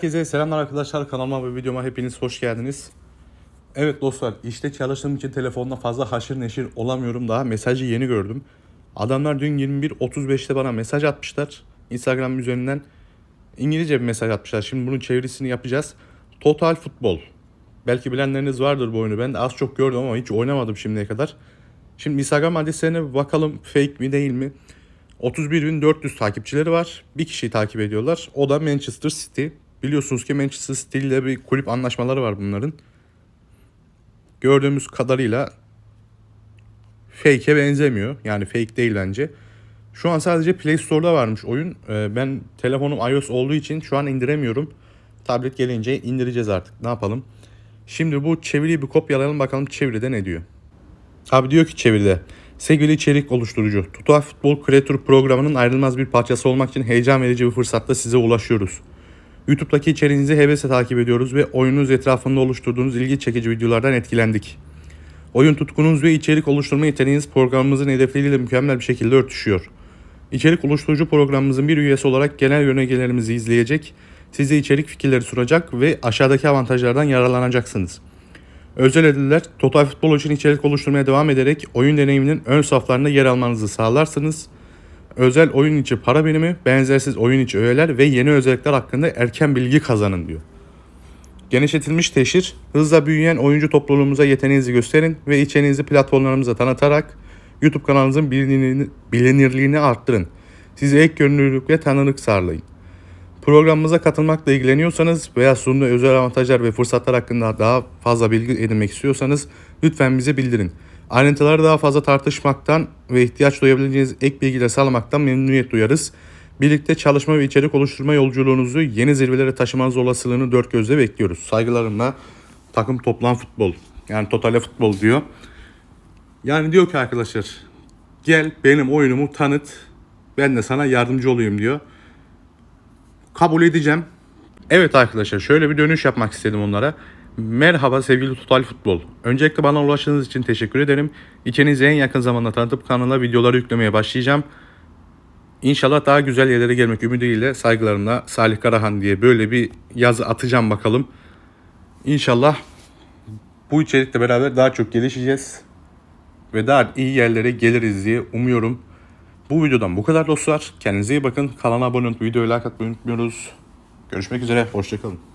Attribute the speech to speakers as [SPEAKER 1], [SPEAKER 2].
[SPEAKER 1] Herkese selamlar arkadaşlar kanalıma ve videoma hepiniz hoş geldiniz. Evet dostlar işte çalıştığım için telefonda fazla haşır neşir olamıyorum daha mesajı yeni gördüm. Adamlar dün 21.35'te bana mesaj atmışlar Instagram üzerinden İngilizce bir mesaj atmışlar. Şimdi bunun çevirisini yapacağız. Total Futbol. Belki bilenleriniz vardır bu oyunu. Ben de az çok gördüm ama hiç oynamadım şimdiye kadar. Şimdi Instagram adreslerine bakalım fake mi değil mi? 31.400 takipçileri var. Bir kişiyi takip ediyorlar. O da Manchester City. Biliyorsunuz ki Manchester City ile bir kulüp anlaşmaları var bunların. Gördüğümüz kadarıyla fake'e benzemiyor. Yani fake değil bence. Şu an sadece Play Store'da varmış oyun. Ee, Ben telefonum iOS olduğu için şu an indiremiyorum. Tablet gelince indireceğiz artık. Ne yapalım? Şimdi bu çeviriyi bir kopyalayalım bakalım çeviride ne diyor. Abi diyor ki çeviride. Sevgili içerik oluşturucu, Tutuğa Futbol Creator programının ayrılmaz bir parçası olmak için heyecan verici bir fırsatta size ulaşıyoruz. YouTube'daki içeriğinizi hevesle takip ediyoruz ve oyununuz etrafında oluşturduğunuz ilgi çekici videolardan etkilendik. Oyun tutkunuz ve içerik oluşturma yeteneğiniz programımızın hedefleriyle mükemmel bir şekilde örtüşüyor. İçerik oluşturucu programımızın bir üyesi olarak genel yönergelerimizi izleyecek, size içerik fikirleri sunacak ve aşağıdaki avantajlardan yararlanacaksınız. Özel ödüller Total Futbol için içerik oluşturmaya devam ederek oyun deneyiminin ön saflarında yer almanızı sağlarsınız. Özel oyun içi para birimi, benzersiz oyun içi öğeler ve yeni özellikler hakkında erken bilgi kazanın diyor. Genişletilmiş teşhir, hızla büyüyen oyuncu topluluğumuza yeteneğinizi gösterin ve içeriğinizi platformlarımıza tanıtarak YouTube kanalınızın bilinirliğini, arttırın. Sizi ek görünürlük ve tanınık sağlayın. Programımıza katılmakla ilgileniyorsanız veya sunduğu özel avantajlar ve fırsatlar hakkında daha fazla bilgi edinmek istiyorsanız lütfen bize bildirin. Ayrıntıları daha fazla tartışmaktan ve ihtiyaç duyabileceğiniz ek bilgiler sağlamaktan memnuniyet duyarız. Birlikte çalışma ve içerik oluşturma yolculuğunuzu yeni zirvelere taşımanız olasılığını dört gözle bekliyoruz. Saygılarımla takım toplam futbol yani totale futbol diyor. Yani diyor ki arkadaşlar gel benim oyunumu tanıt ben de sana yardımcı olayım diyor kabul edeceğim. Evet arkadaşlar şöyle bir dönüş yapmak istedim onlara. Merhaba sevgili Total Futbol. Öncelikle bana ulaştığınız için teşekkür ederim. İçinizi en yakın zamanda tanıtıp kanala videoları yüklemeye başlayacağım. İnşallah daha güzel yerlere gelmek ümidiyle saygılarımla Salih Karahan diye böyle bir yazı atacağım bakalım. İnşallah bu içerikle beraber daha çok gelişeceğiz. Ve daha iyi yerlere geliriz diye umuyorum. Bu videodan bu kadar dostlar. Kendinize iyi bakın. Kanala abone olup videoyu like atmayı unutmuyoruz. Görüşmek üzere. Hoşçakalın.